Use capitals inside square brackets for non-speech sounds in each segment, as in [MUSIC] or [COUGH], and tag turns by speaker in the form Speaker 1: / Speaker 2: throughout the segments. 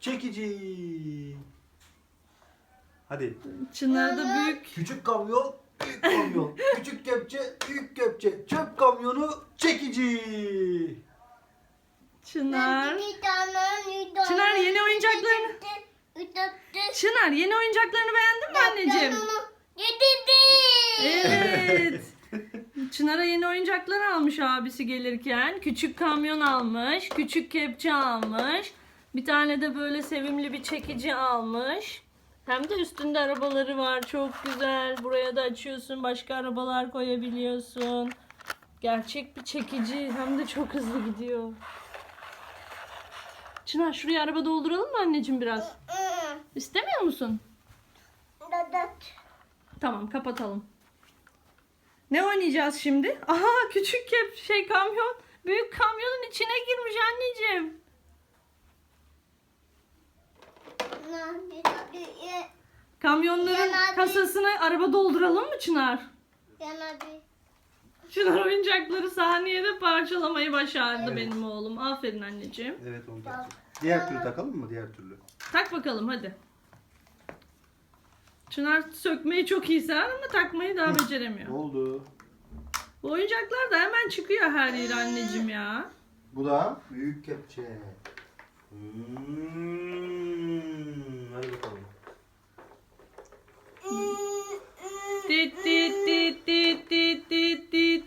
Speaker 1: çekici. Hadi.
Speaker 2: Çınar'da büyük.
Speaker 1: Küçük kamyon, büyük kamyon. [LAUGHS] Küçük kepçe, büyük kepçe. Çöp kamyonu, çekici.
Speaker 2: Çınar. Çınar, yeni oyuncaklarını- Çınar yeni oyuncaklarını beğendin mi anneciğim? Evet. [LAUGHS] Çınar'a yeni oyuncaklar almış abisi gelirken. Küçük kamyon almış. Küçük kepçe almış. Bir tane de böyle sevimli bir çekici almış. Hem de üstünde arabaları var. Çok güzel. Buraya da açıyorsun. Başka arabalar koyabiliyorsun. Gerçek bir çekici. Hem de çok hızlı gidiyor. Çınar şuraya araba dolduralım mı anneciğim biraz? İstemiyor musun? Tamam kapatalım. Ne oynayacağız şimdi? Aha küçük şey kamyon. Büyük kamyonun içine girmiş anneciğim. Kamyonların
Speaker 3: Yan abi.
Speaker 2: kasasına araba dolduralım mı Çınar? Çınar oyuncakları saniyede parçalamayı başardı
Speaker 1: Evet.
Speaker 2: benim oğlum. Aferin anneciğim.
Speaker 1: Evet onu takacağım. Diğer türlü takalım mı? Diğer türlü.
Speaker 2: Tak bakalım hadi. Çınar sökmeyi çok iyi sever ama takmayı daha beceremiyor.
Speaker 1: Oldu.
Speaker 2: Bu oyuncaklar da hemen çıkıyor her yere anneciğim ya.
Speaker 1: Bu da büyük kepçe. Hmm. Hadi bakalım.
Speaker 2: Dit dit dit dit dit dit dit.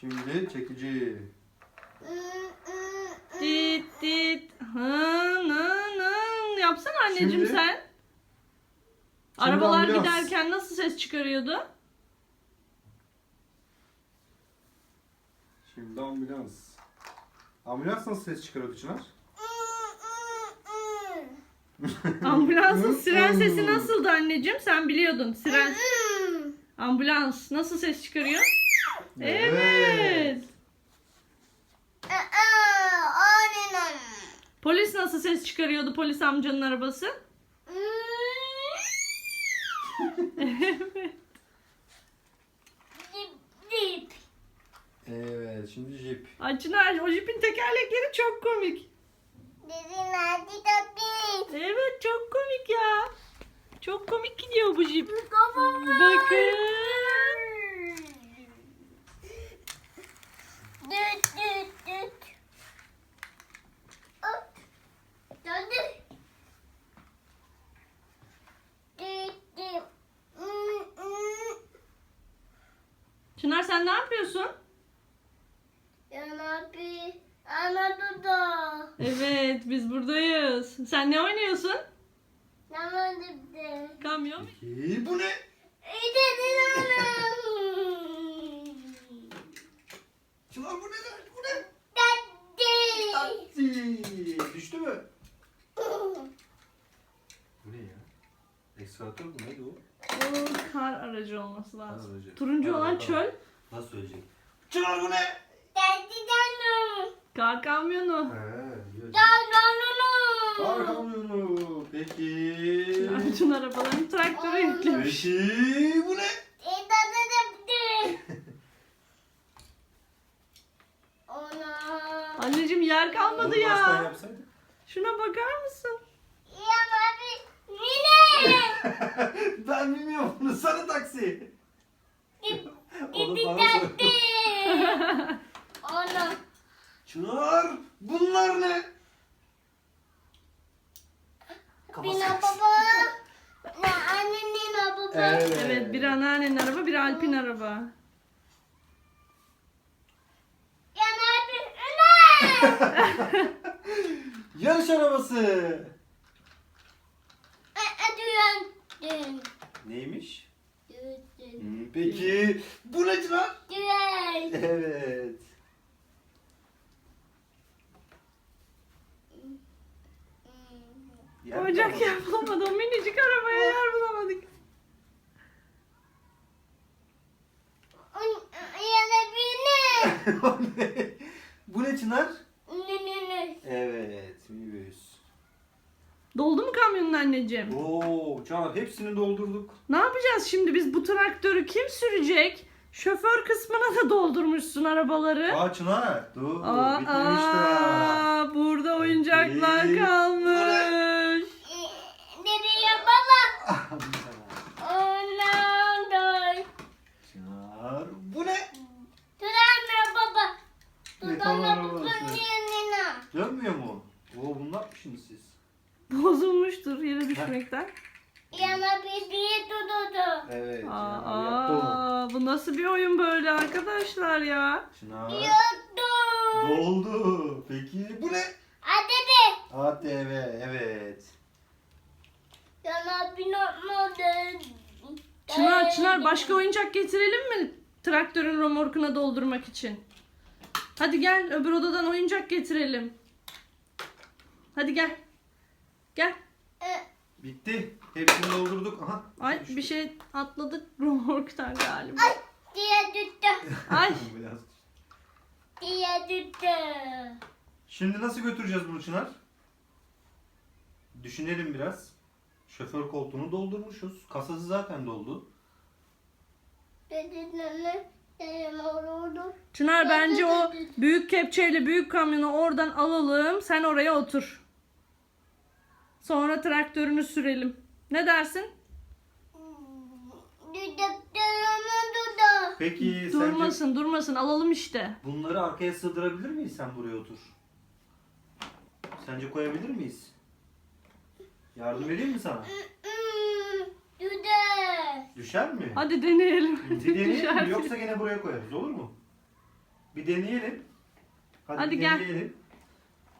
Speaker 1: Şimdi çekici.
Speaker 2: Dit dit. Hın hın hın. Yapsana anneciğim
Speaker 1: Şimdi-
Speaker 2: sen. Arabalar
Speaker 1: ambulans.
Speaker 2: giderken nasıl ses çıkarıyordu?
Speaker 1: Şimdi ambulans. Ambulans nasıl ses çıkarıyordu Çınar? [LAUGHS]
Speaker 2: Ambulansın siren sesi nasıldı anneciğim? Sen biliyordun. Siren ambulans nasıl ses çıkarıyor? Evet. Polis nasıl ses çıkarıyordu polis amcanın arabası? Evet.
Speaker 1: Evet şimdi jip.
Speaker 2: Açınar o jipin tekerlekleri çok komik. Evet çok komik ya. Çok komik gidiyor bu jip. Bakın.
Speaker 3: Düt düt düt. Hop. Döndür. Düt düt. Hmm, hmm.
Speaker 2: Çınar sen ne yapıyorsun?
Speaker 3: Yan abi. Anadolu.
Speaker 2: Evet biz buradayız. Sen ne oynuyorsun?
Speaker 3: Anadolu.
Speaker 2: Kamyon.
Speaker 1: Peki bu ne? Çınar bu ne? Bu ne? Taksi. Düştü mü? Bu ne ya? Ekskvatör bu neydi o?
Speaker 2: O kar aracı olması lazım.
Speaker 1: Kar aracı.
Speaker 2: Turuncu
Speaker 1: Hadi
Speaker 2: olan
Speaker 1: bakalım.
Speaker 2: çöl.
Speaker 1: Nasıl söyleyecek? Çınar bu ne?
Speaker 2: Kar kamyonu.
Speaker 1: Kar kamyonu. Peki.
Speaker 2: Bütün arabaların traktörü yüklemiş.
Speaker 1: Peki bu ne? [LAUGHS]
Speaker 2: Anneciğim yer kalmadı
Speaker 1: Onu baştan
Speaker 2: ya.
Speaker 1: yapsaydık.
Speaker 2: Şuna bakar mısın? [LAUGHS]
Speaker 1: ben bilmiyorum bunu. Sarı taksi. Onu bana sor. [LAUGHS]
Speaker 3: Ana.
Speaker 1: Çınar bunlar ne? Kafası
Speaker 3: Bina baba. Ne annenin baba.
Speaker 1: Evet.
Speaker 2: Evet bir anneannenin araba bir Alpin araba.
Speaker 3: Yan abi. Ana.
Speaker 1: Yarış arabası.
Speaker 3: Dün. Dün.
Speaker 1: Neymiş? Hmm, Peki bu ne Çınar?
Speaker 3: Dün.
Speaker 1: Evet. Yer kalmadı.
Speaker 2: yer bulamadı. O minicik arabaya yer bulamadık.
Speaker 3: Yana bir
Speaker 1: O ne? bu ne Çınar?
Speaker 3: ne? Ne ne?
Speaker 1: Evet, minibüs.
Speaker 2: Doldu mu kamyonun anneciğim?
Speaker 1: Oo, Çınar hepsini doldurduk.
Speaker 2: Ne yapacağız şimdi biz bu traktörü kim sürecek? Şoför kısmına da doldurmuşsun arabaları.
Speaker 1: Aa Çınar. Dur.
Speaker 2: Aa,
Speaker 1: bitmemiş daha.
Speaker 2: aa, burada oyuncaklar
Speaker 1: Bitti.
Speaker 2: kalmış.
Speaker 3: Nereye baba? [LAUGHS] Ondan da.
Speaker 1: Çınar. Bu ne?
Speaker 3: Duramıyor baba.
Speaker 1: Ne tamam
Speaker 3: Dudağına
Speaker 1: arabası.
Speaker 3: bakın yanına.
Speaker 1: Dönmüyor mu? Oo bunu ne yapmışsınız siz? [LAUGHS]
Speaker 2: Bozulmuştur yere düşmekten.
Speaker 3: Yana bir diye tutudu.
Speaker 1: Evet.
Speaker 2: Aa,
Speaker 1: Çınar yaptı onu.
Speaker 2: aa, bu nasıl bir oyun böyle arkadaşlar ya?
Speaker 1: Çınar.
Speaker 3: Yuttu.
Speaker 1: Doldu. Peki bu ne?
Speaker 3: Hadi be.
Speaker 1: ATV evet.
Speaker 3: Yana bir notmadı.
Speaker 2: Çınar Çınar başka oyuncak getirelim mi? Traktörün romorkuna doldurmak için. Hadi gel öbür odadan oyuncak getirelim. Hadi gel. Gel.
Speaker 1: Bitti. Hepsini doldurduk. Aha.
Speaker 2: Ay bir şey atladık [LAUGHS] romorktan galiba.
Speaker 3: Diye tuttu.
Speaker 2: Ay [LAUGHS]
Speaker 1: Biraz.
Speaker 3: Diye tuttu.
Speaker 1: Şimdi nasıl götüreceğiz bunu Çınar? Düşünelim biraz. Şoför koltuğunu doldurmuşuz. Kasası zaten doldu.
Speaker 2: Çınar bence o büyük kepçeyle büyük kamyonu oradan alalım. Sen oraya otur. Sonra traktörünü sürelim. Ne dersin?
Speaker 3: Dudu.
Speaker 1: Peki sence
Speaker 2: Durmasın durmasın alalım işte.
Speaker 1: bunları arkaya sığdırabilir miyiz sen buraya otur? Sence koyabilir miyiz? Yardım edeyim mi sana?
Speaker 3: Düdü.
Speaker 1: Düşer mi?
Speaker 2: Hadi deneyelim.
Speaker 1: Bir deneyelim mi? [LAUGHS]
Speaker 2: Düşer.
Speaker 1: Yoksa gene buraya koyarız olur mu? Bir deneyelim. Hadi,
Speaker 2: Hadi
Speaker 1: bir
Speaker 2: gel.
Speaker 1: deneyelim.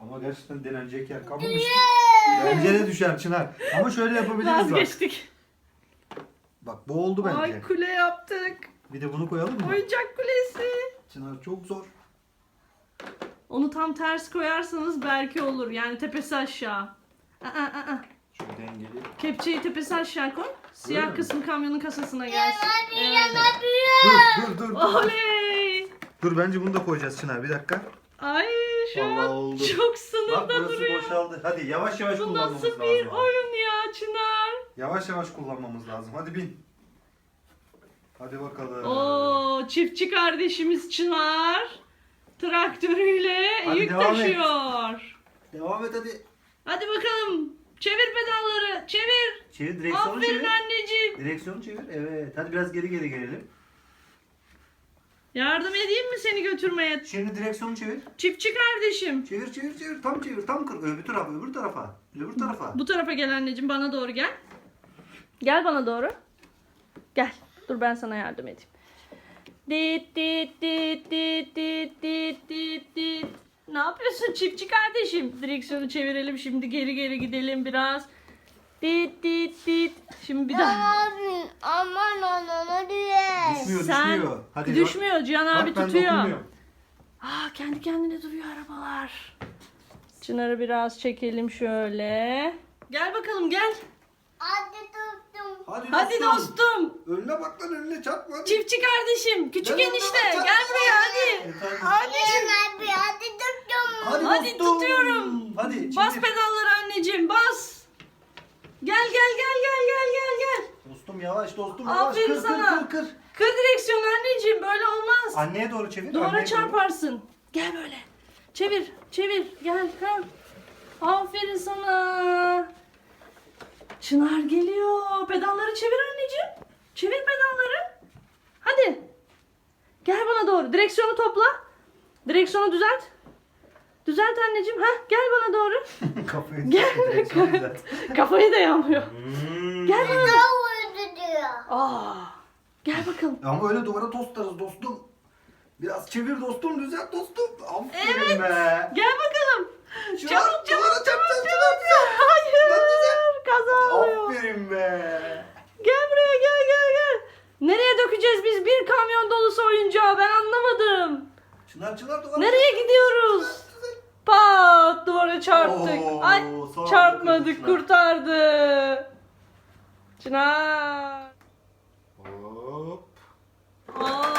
Speaker 1: Ama gerçekten denenecek yer kalmamış. Bence de düşer Çınar. Ama şöyle yapabiliriz bak.
Speaker 2: Vazgeçtik.
Speaker 1: Bak bu oldu bence.
Speaker 2: Ay kule yaptık.
Speaker 1: Bir de bunu koyalım mı?
Speaker 2: Oyuncak kulesi.
Speaker 1: Çınar çok zor.
Speaker 2: Onu tam ters koyarsanız belki olur. Yani tepesi aşağı. Aa, aa, aa.
Speaker 1: Şöyle dengeli.
Speaker 2: Kepçeyi tepesi aşağı koy. Siyah
Speaker 1: mi?
Speaker 2: kısmı kamyonun kasasına gelsin.
Speaker 3: Yana bir
Speaker 2: Evet.
Speaker 3: yana büyük.
Speaker 1: Dur dur dur.
Speaker 2: Oley!
Speaker 1: Dur bence bunu da koyacağız Çınar bir dakika.
Speaker 2: Şu
Speaker 1: Vallahi
Speaker 2: an
Speaker 1: oldu.
Speaker 2: çok
Speaker 1: Bak
Speaker 2: sınırda
Speaker 1: burası
Speaker 2: duruyor.
Speaker 1: boşaldı. Hadi yavaş yavaş
Speaker 2: Bu
Speaker 1: kullanmamız
Speaker 2: nasıl
Speaker 1: lazım.
Speaker 2: bir
Speaker 1: abi.
Speaker 2: oyun ya Çınar?
Speaker 1: Yavaş yavaş kullanmamız lazım. Hadi bin. Hadi bakalım.
Speaker 2: Oo çiftçi kardeşimiz Çınar traktörüyle
Speaker 1: Hadi
Speaker 2: yük
Speaker 1: devam et.
Speaker 2: taşıyor.
Speaker 1: Devam et hadi.
Speaker 2: Hadi bakalım. Çevir pedalları. Çevir.
Speaker 1: Çevir direksiyonu
Speaker 2: Aferin
Speaker 1: çevir.
Speaker 2: anneciğim.
Speaker 1: Direksiyonu çevir. Evet. Hadi biraz geri geri gelelim.
Speaker 2: Yardım edeyim mi seni götürmeye?
Speaker 1: Şimdi direksiyonu çevir.
Speaker 2: Çiftçi kardeşim.
Speaker 1: Çevir çevir çevir. Tam çevir. Tam kır. Öbür tarafa. Öbür tarafa. Öbür tarafa.
Speaker 2: Bu tarafa gel anneciğim bana doğru gel. Gel bana doğru. Gel. Dur ben sana yardım edeyim. Dit dit dit dit dit dit dit dit. Ne yapıyorsun çiftçi kardeşim? Direksiyonu çevirelim şimdi geri geri gidelim biraz. Dit dit dit. Şimdi bir daha.
Speaker 3: Abi aman anana diye.
Speaker 1: Düşmüyor
Speaker 2: Sen
Speaker 1: düşmüyor. Hadi
Speaker 2: düşmüyor Cihan
Speaker 1: bak.
Speaker 2: abi
Speaker 1: Bak, ben
Speaker 2: tutuyor.
Speaker 1: dokunmuyorum.
Speaker 2: Aa kendi kendine duruyor arabalar. Çınar'ı biraz çekelim şöyle. Gel bakalım gel.
Speaker 3: Hadi tuttum.
Speaker 1: Hadi,
Speaker 2: Hadi dostum.
Speaker 1: Önüne bak lan önüne çarpma. Hadi.
Speaker 2: Çiftçi kardeşim, küçük
Speaker 1: Ben
Speaker 2: enişte
Speaker 1: ona
Speaker 2: gel buraya hadi.
Speaker 3: Yana bir hadi tuttum.
Speaker 1: Hadi,
Speaker 2: Hadi
Speaker 1: dostum.
Speaker 2: tutuyorum.
Speaker 1: Hadi
Speaker 2: Bas pedalları anneciğim bas. Gel gel gel gel gel gel gel.
Speaker 1: Dostum yavaş dostum yavaş.
Speaker 2: Aferin
Speaker 1: kır,
Speaker 2: sana.
Speaker 1: Kır kır kır.
Speaker 2: Kır direksiyonu anneciğim böyle olmaz.
Speaker 1: Anneye doğru çevir.
Speaker 2: Duvara
Speaker 1: anneye doğru.
Speaker 2: çarparsın. Gel böyle. Çevir çevir gel. Ha. Aferin sana. Çınar geliyor. Pedalları çevir anneciğim. Çevir pedalları. Hadi. Gel bana doğru. Direksiyonu topla. Direksiyonu düzelt. Düzelt anneciğim. Ha, gel bana doğru. [LAUGHS]
Speaker 1: Kafayı
Speaker 2: Gel.
Speaker 1: direksiyonu [LAUGHS] düzelt.
Speaker 2: Kafayı da yanmıyor.
Speaker 1: Hmm.
Speaker 2: Gel bana.
Speaker 3: Davuldu diyor.
Speaker 2: Aa. Gel bakalım.
Speaker 1: Ama öyle duvara tostarız dostum. Biraz çevir dostum düzelt dostum. Aferin be.
Speaker 2: Gel bakalım.
Speaker 1: Şu
Speaker 2: Çabuk,
Speaker 1: an
Speaker 2: çabuk,
Speaker 1: duvara
Speaker 2: çabuk, çabuk.
Speaker 1: çarpacağız.
Speaker 2: Hayır.
Speaker 1: Lan güzel.
Speaker 2: Kaza oluyor.
Speaker 1: Aferin be.
Speaker 2: Gel buraya gel gel gel. Nereye dökeceğiz biz bir kamyon dolusu oyuncağı ben anlamadım.
Speaker 1: Çınar çınar duvara.
Speaker 2: Nereye gidiyoruz? Pat duvara çarptık.
Speaker 1: Oo,
Speaker 2: Ay çarpmadık
Speaker 1: kurtulmuş.
Speaker 2: kurtardı. Çınar. Hop. Aa.